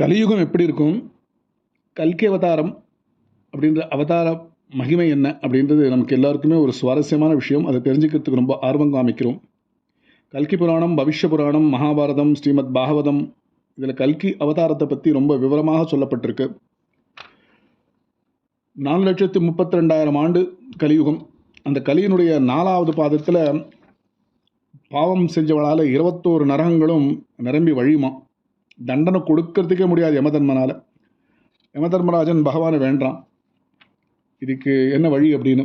கலியுகம் எப்படி இருக்கும்? கல்கி அவதாரம் அப்படின்ற அவதார மகிமை என்ன அப்படின்றது நமக்கு எல்லாருக்குமே ஒரு சுவாரஸ்யமான விஷயம். அதை தெரிஞ்சுக்கிறதுக்கு ரொம்ப ஆர்வம் காமிக்கிறோம். கல்கி புராணம் பவிஷ்ய புராணம் மகாபாரதம் ஸ்ரீமத் பாகவதம் இதில் கல்கி அவதாரத்தை பற்றி ரொம்ப விவரமாக சொல்லப்பட்டிருக்கு. நாலு லட்சத்து முப்பத்தி ரெண்டாயிரம் ஆண்டு கலியுகம். அந்த கலியினுடைய நாலாவது பாதத்தில் பாவம் செஞ்சவளால் இருபத்தோரு நரகங்களும் நிரம்பி வழியுமா தண்டனை கொடுக்கறதுக்கே முடியாது யமதர்மனால். யமதர்மராஜன் பகவானை வேண்டான் இதுக்கு என்ன வழி அப்படின்னு?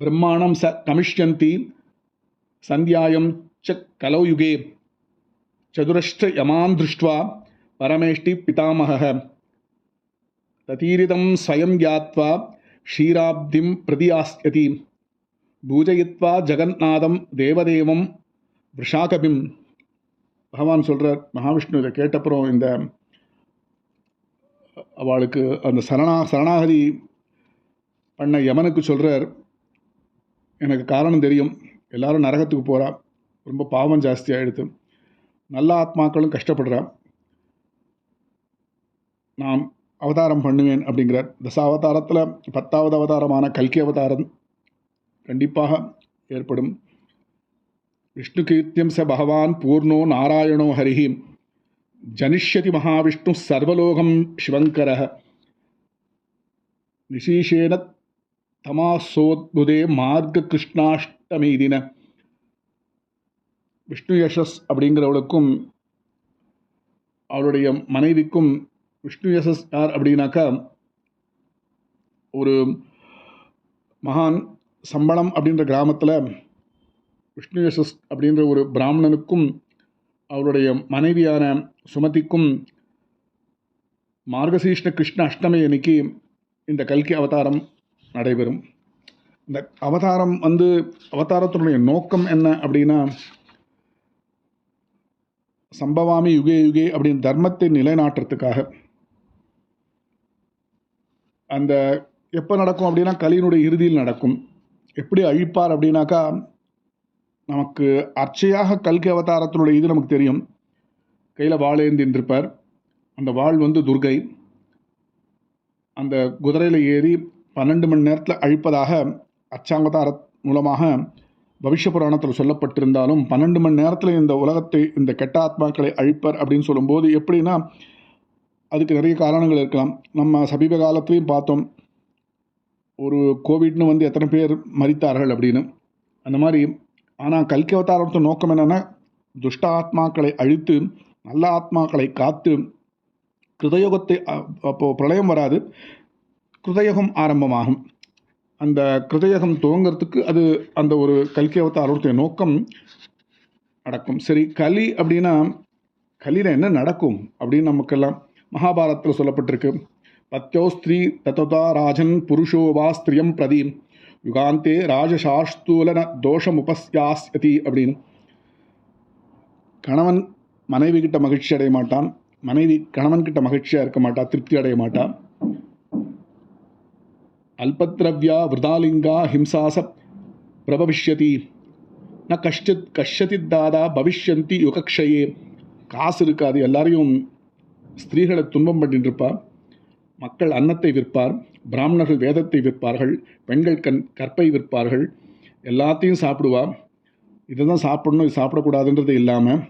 பிரம்மாணம் ச கமிஷ்யந்தி சந்தியாயம் ச கலௌயுகே சதுரஷ்ட யமான் திருஷ்டுவா பரமேஷ்டி பிதாமக ததீரிதம் ஸ்வயம் யாத்வா க்ஷீராப்திம் பிரதியாஸ்யதி. பூஜயித்வா ஜெகந்நாதம் தேவதேவம் விஷாகபிம் பகவான் சொல்கிறார் மகாவிஷ்ணு இதை கேட்டப்புறம் இந்த அவளுக்கு அந்த சரணா சரணாகதி பண்ண யமனுக்கு சொல்கிறார் எனக்கு காரணம் தெரியும். எல்லாரும் நரகத்துக்கு போகிறா ரொம்ப பாவம் ஜாஸ்தி ஆகிடுது நல்ல ஆத்மாக்களும் கஷ்டப்படுறா. நான் அவதாரம் பண்ணுவேன் அப்படிங்கிறார். தசாவதாரத்தில் பத்தாவது அவதாரமான கல்கி அவதாரம் கண்டிப்பாக ஏற்படும். விஷ்ணு கீர்த்தியம் ச பகவான் பூர்ணோ நாராயணோ ஹரிஹி. ஜனிஷ்யதி மகாவிஷ்ணு சர்வலோகம் சிவங்கர. விசேஷேண தமாசோத்புதே மார்க்க கிருஷ்ணாஷ்டமி தின. விஷ்ணு யசஸ் அப்படிங்கிறவளுக்கும் அவளுடைய மனைவிக்கும் விஷ்ணு யசஸ் யார் அப்படின்னாக்கா ஒரு மகான் சம்பளம் அப்படின்ற கிராமத்தில் விஷ்ணுயசஸ் அப்படின்ற ஒரு பிராமணனுக்கும் அவருடைய மனைவியான சுமதிக்கும் மார்கசீஷ்ண கிருஷ்ண அஷ்டமி அன்னைக்கு இந்த கல்கி அவதாரம் நடைபெறும். இந்த அவதாரம் வந்து அவதாரத்தினுடைய நோக்கம் என்ன அப்படின்னா சம்பவாமி யுகே யுகே அப்படின்னு தர்மத்தை நிலைநாட்டுறதுக்காக. அந்த எப்போ நடக்கும் அப்படின்னா கலியினுடைய இறுதியில் நடக்கும். எப்படி அழிப்பார் அப்படின்னாக்கா நமக்கு அர்ச்சையாக கல்கி அவதாரத்தினுடைய இது நமக்கு தெரியும். கையில் வாள் ஏந்தின்றிருப்பார் அந்த வாள் வந்து துர்கை அந்த குதிரையில் ஏறி பன்னெண்டு மணி நேரத்தில் அழிப்பதாக அச்சாங்கதார மூலமாக பவிஷ்ய புராணத்தில் சொல்லப்பட்டிருந்தாலும் பன்னெண்டு மணி நேரத்தில் இந்த உலகத்தை இந்த கெட்ட ஆத்மாக்களை அழிப்பர் அப்படின்னு சொல்லும்போது எப்படின்னா அதுக்கு நிறைய காரணங்கள் இருக்கலாம். நம்ம சமீப காலத்துலேயும் பார்த்தோம். ஒரு கோவிட்னு வந்து எத்தனை பேர் மறித்தார்கள் அப்படின்னு. அந்த மாதிரி ஆனால் கல்கி அவதாரத்தின் நோக்கம் என்னென்னா துஷ்ட ஆத்மாக்களை அழித்து நல்ல ஆத்மாக்களை காத்து கிருதயுகத்தை அப்போது பிரளயம் வராது கிருதயுகம் ஆரம்பமாகும். அந்த கிருதயுகம் துவங்கிறதுக்கு அது அந்த ஒரு கல்கி அவதாரத்துடைய நோக்கம் நடக்கும் சரி கலி அப்படின்னா கலியில் என்ன நடக்கும் அப்படின்னு நமக்கெல்லாம் மகாபாரத்தில் சொல்லப்பட்டிருக்கு. பத்தியோ ஸ்திரீ தததா ராஜன் புருஷோ வா ஸ்திரியம் பிரதி. யுகாந்தே ராஜசாஸ்தூலன தோஷமுபஸ்யாஸ்யதி அப்படின்னு. கணவன் மனைவி கிட்ட மகிழ்ச்சி அடைய மாட்டான். மனைவி கணவன் கிட்ட மகிழ்ச்சியாக இருக்க மாட்டா திருப்தி அடைய மாட்டான் அல்பத்ரவ்யா விரதாலிங்கா ஹிம்சாச பிரபவிஷ்யதி. ந கஷ்டித் கஷ்யதித் தாதா பவிஷ்யந்தி யுகக்ஷயே. காசு இருக்காது எல்லாரையும் ஸ்திரீகளை துன்பம் பண்ணிட்டு இருப்பாள் மக்கள் அன்னத்தை விற்பார் பிராமணர்கள் வேதத்தை விற்பார்கள் பெண்கள் கண் கற்பை விற்பார்கள் எல்லாத்தையும் சாப்பிடுவா. இதை தான் சாப்பிடணும் இது சாப்பிடக்கூடாதுன்றது இல்லாமல்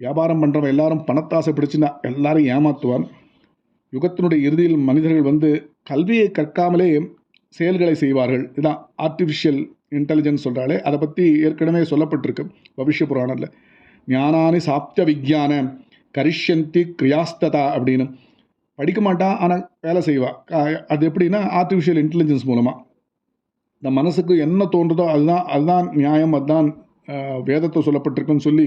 வியாபாரம் பண்ணுறவன் எல்லாரும் பணத்தாசை பிடிச்சுன்னா எல்லாரும் ஏமாற்றுவான் யுகத்தினுடைய இறுதியில் மனிதர்கள் வந்து கல்வியை கற்காமலே செயல்களை செய்வார்கள். இதுதான் ஆர்டிஃபிஷியல் இன்டெலிஜென்ஸ் சொல்கிறாலே அதை பற்றி ஏற்கனவே சொல்லப்பட்டிருக்கு பவிஷ்ய புராணத்தில். ஞானானி சாப்த விஜான கரிஷ்யந்தி கிரியாஸ்ததா அப்படின்னு. படிக்க மாட்டான் ஆனால் வேலை செய்வாள் அது எப்படின்னா ஆர்டிஃபிஷியல் இன்டெலிஜென்ஸ் மூலமாக இந்த மனசுக்கு என்ன தோன்றுதோ அதுதான் அதுதான் நியாயம் அதுதான் வேதத்தை சொல்லப்பட்டிருக்குன்னு சொல்லி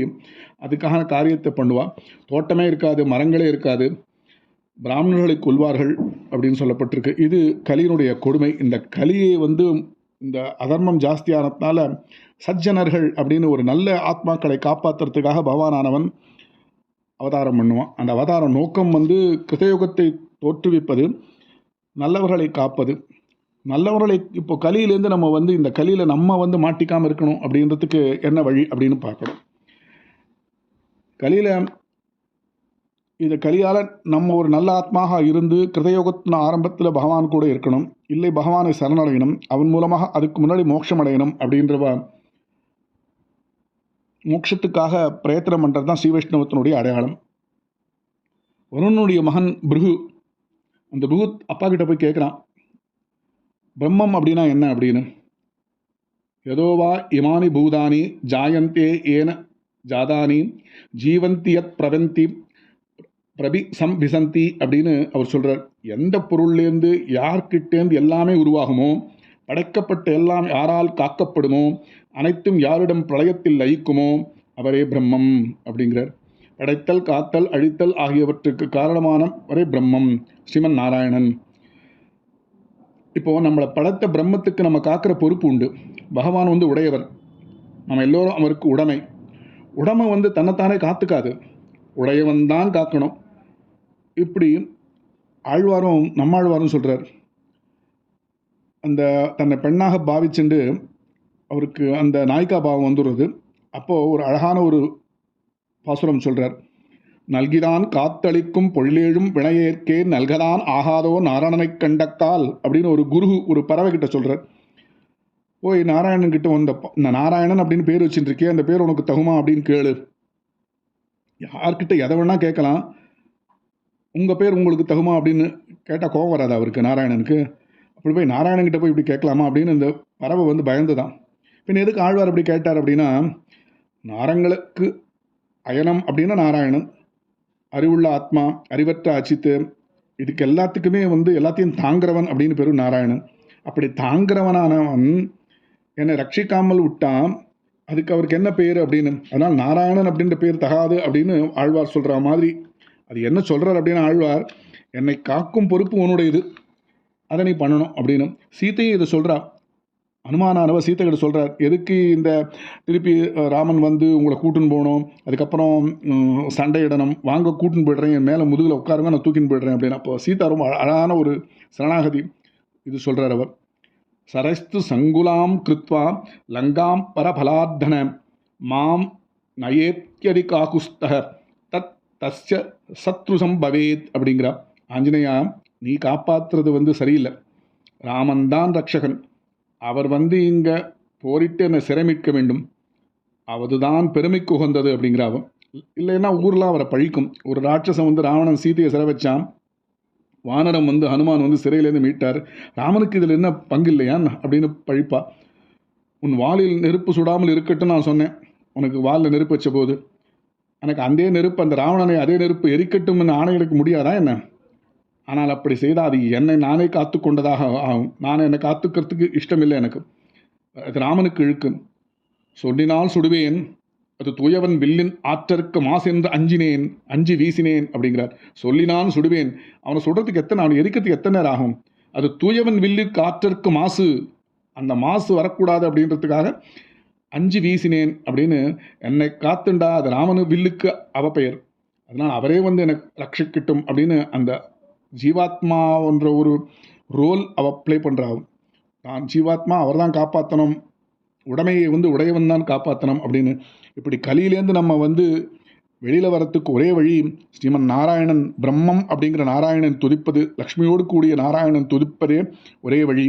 அதுக்கான காரியத்தை பண்ணுவாள் தோட்டமே இருக்காது மரங்களே இருக்காது. பிராமணர்களை கொள்வார்கள் அப்படின்னு சொல்லப்பட்டிருக்கு. இது கலியினுடைய கொடுமை. இந்த கலியை வந்து இந்த அதர்மம் ஜாஸ்தியானதுனால சஜ்ஜனர்கள் அப்படின்னு ஒரு நல்ல ஆத்மாக்களை காப்பாற்றுறதுக்காக பகவானானவன் அவதாரம் பண்ணுவான். அந்த அவதார நோக்கம் வந்து கிருதயுகத்தை தோற்றுவிப்பது நல்லவர்களை காப்பது. நல்லவர்களை இப்போ கலியிலேருந்து நம்ம வந்து இந்த கலியில் நம்ம வந்து மாட்டிக்காமல் இருக்கணும் அப்படின்றதுக்கு என்ன வழி அப்படின்னு பார்க்கணும். கலியில் இது கலியால் நம்ம ஒரு நல்ல ஆத்மாக இருந்து கிருதயோகத்தின் ஆரம்பத்தில் பகவான் கூட இருக்கணும். இல்லை பகவானை சரணடையணும். அவன் மூலமாக அதுக்கு முன்னாடி மோட்சம் அடையணும் அப்படின்ற மோட்சத்துக்காக பிரயத்தனம் பண்ணுறது தான் ஸ்ரீவைஷ்ணவத்தினுடைய அடையாளம். வருணனுடைய மகன் பிருகு அந்த பிருகு அப்பா கிட்ட போய் கேட்குறான் பிரம்மம் அப்படின்னா என்ன அப்படின்னு? யதோவா இமானி பூதானி ஜாயந்தே ஏன ஜாதானி ஜீவந்தி யத் பிரவந்தி பிரபி சம் விசந்தி அப்படின்னு அவர் சொல்கிறார் எந்த பொருள்லேருந்து யார்கிட்டேருந்து எல்லாமே உருவாகுமோ படைக்கப்பட்ட எல்லாம் யாரால் காக்கப்படுமோ? அனைத்தும் யாரிடம் பிரளயத்தில் லயிக்குமோ? அவரே பிரம்மம் அப்படிங்கிறார். படைத்தல் காத்தல் அழித்தல் ஆகியவற்றுக்கு காரணமான வரே பிரம்மம் ஸ்ரீமன் நாராயணன். இப்போ நம்மளை படைத்த பிரம்மத்துக்கு நம்ம காக்கிற பொறுப்பு உண்டு. பகவான் வந்து உடையவர். நம்ம எல்லோரும் அவருக்கு உடைமை. உடமை வந்து தன்னைத்தானே காத்துக்காது. உடையவன் தான் காக்கணும். இப்படி ஆழ்வாரும் நம்மாழ்வாரும் சொல்கிறார் அந்த தன்னை பெண்ணாக பாவிச்சுண்டு அவருக்கு அந்த நாய்க்கா பாவம் வந்துடுறது. அப்போது ஒரு அழகான ஒரு பாசுரம் சொல்கிறார் நல்கிதான் காத்தளிக்கும் பொழிலேழும் வினையேற்கே நல்கதான் ஆகாதோ நாராயணனைக் கண்டக்கால் அப்படின்னு ஒரு குரு ஒரு பறவை கிட்ட சொல்கிறார் போய் நாராயணன் கிட்ட வந்த இந்த நாராயணன் அப்படின்னு பேர் வச்சுட்டு அந்த பேர் உனக்கு தகுமா? அப்படின்னு கேளு. யார்கிட்ட எதை வேணால் கேட்கலாம். உங்கள் பேர் உங்களுக்கு தகுமா? அப்படின்னு கேட்டால் கோவம் வராது அவருக்கு நாராயணனுக்கு. இப்படி போய் நாராயணன்கிட்ட போய் இப்படி கேட்கலாமா அப்படின்னு இந்த பறவை வந்து பயந்துதான். பின்ன எதுக்கு ஆழ்வார் அப்படி கேட்டார் அப்படின்னா நாரங்களுக்கு அயனம் அப்படின்னா நாராயணன். அறிவுள்ள ஆத்மா அறிவற்ற அச்சித்து இதுக்கு எல்லாத்துக்குமே வந்து எல்லாத்தையும் தாங்கிறவன் அப்படின்னு பேரும் நாராயணன். அப்படி தாங்கிறவனானவன் என்னை ரட்சிக்காமல் விட்டான். அதுக்கு அவருக்கு என்ன பேர் அப்படின்னு? அதனால் நாராயணன் அப்படின்ற பேர் தகாது அப்படின்னு ஆழ்வார் சொல்கிற மாதிரி. அது என்ன சொல்கிறார் அப்படின்னு ஆழ்வார் என்னை காக்கும் பொறுப்பு உன்னுடையது. அதை நீ பண்ணணும் அப்படின்னு சீத்தையும் இதை சொல்கிறா அனுமானானவ சீத்தை கிட்ட சொல்கிறார் எதுக்கு இந்த திருப்பி ராமன் வந்து உங்களை கூட்டுன்னு போகணும்? அதுக்கப்புறம் சண்டையிடணும் வாங்க கூட்டுன்னு போய்டுறேன். என் மேலே முதுகில் உட்காருங்க நான் தூக்கின்னு போய்ட்றேன். அப்படின்னு. அப்போ சீதா ரொம்ப அழகான ஒரு சரணாகதி இது சொல்கிறார் அவர். சரஸ்து சங்குலாம் கிருத்வா லங்காம் பரபலார்த்தன மாம் நயேத்யதி காகுஸ்தக தத் தஸ்ய சத்ருசம் பவேத் அப்படிங்கிறா ஆஞ்சநேயா நீ காப்பாற்றுறது வந்து சரியில்லை. ராமன் தான் ரக்ஷகன் அவர் வந்து இங்கே போரிட்டு என்னை சிரமிக்க வேண்டும். அவதுதான் பெருமைக்கு உகந்தது அப்படிங்கிறாவ இல்லைன்னா ஊர்லாம் அவரை பழிக்கும். ஒரு ராட்சசன் வந்து ராவணன் சீதையை சிற வச்சான். வானரம் வந்து ஹனுமான் வந்து சிறையிலேருந்து மீட்டார். ராமனுக்கு இதில் என்ன பங்கு இல்லையா? அப்படின்னு பழிப்பா. உன் வாலில் நெருப்பு சுடாமல் இருக்கட்டும் நான் சொன்னேன். உனக்கு வாலில் நெருப்பு வச்ச போது. எனக்கு அதே நெருப்பு அந்த ராவணனை அதே நெருப்பு எரிக்கட்டும் ஆணையிடக்க முடியாதா என்ன? ஆனால் அப்படி செய்தால் அது என்னை நானே காத்து கொண்டதாக ஆகும். நான் என்னை காத்துக்கிறதுக்கு இஷ்டமில்லை எனக்கு. அது ராமனுக்கு இழுக்கு சொல்லினால் சுடுவேன் அது தூயவன் வில்லின் ஆற்றற்கு மாசென்று அஞ்சினேன் அஞ்சு வீசினேன் அப்படிங்கிறார். சொல்லினான் சுடுவேன் அவனை சுடுறதுக்கு எத்தனை அவனை எரிக்கிறதுக்கு எத்தனை நேரம் ஆகும்? அது தூயவன் வில்லுக்கு ஆற்றற்கு மாசு. அந்த மாசு வரக்கூடாது அப்படின்றதுக்காக அஞ்சு வீசினேன் அப்படின்னு என்னை காத்துண்டா அது ராமனு வில்லுக்கு அவ பெயர். அதனால் அவரே வந்து எனக்கு ரட்சிக்கட்டும் அப்படின்னு அந்த ஜீவாத்மான்ற ஒரு ரோல் அவ ப்ளே பண்ணுறாள் தான் ஜீவாத்மா அவர் தான் காப்பாற்றணும் உடமையை வந்து உடையவன் தான் காப்பாற்றணும் அப்படின்னு. இப்படி கலியிலேருந்து நம்ம வந்து வெளியில் வரத்துக்கு ஒரே வழி ஸ்ரீமன் நாராயணன் பிரம்மம் அப்படிங்கிற நாராயணன் துதிப்பது லக்ஷ்மியோடு கூடிய நாராயணன் துதிப்பதே ஒரே வழி.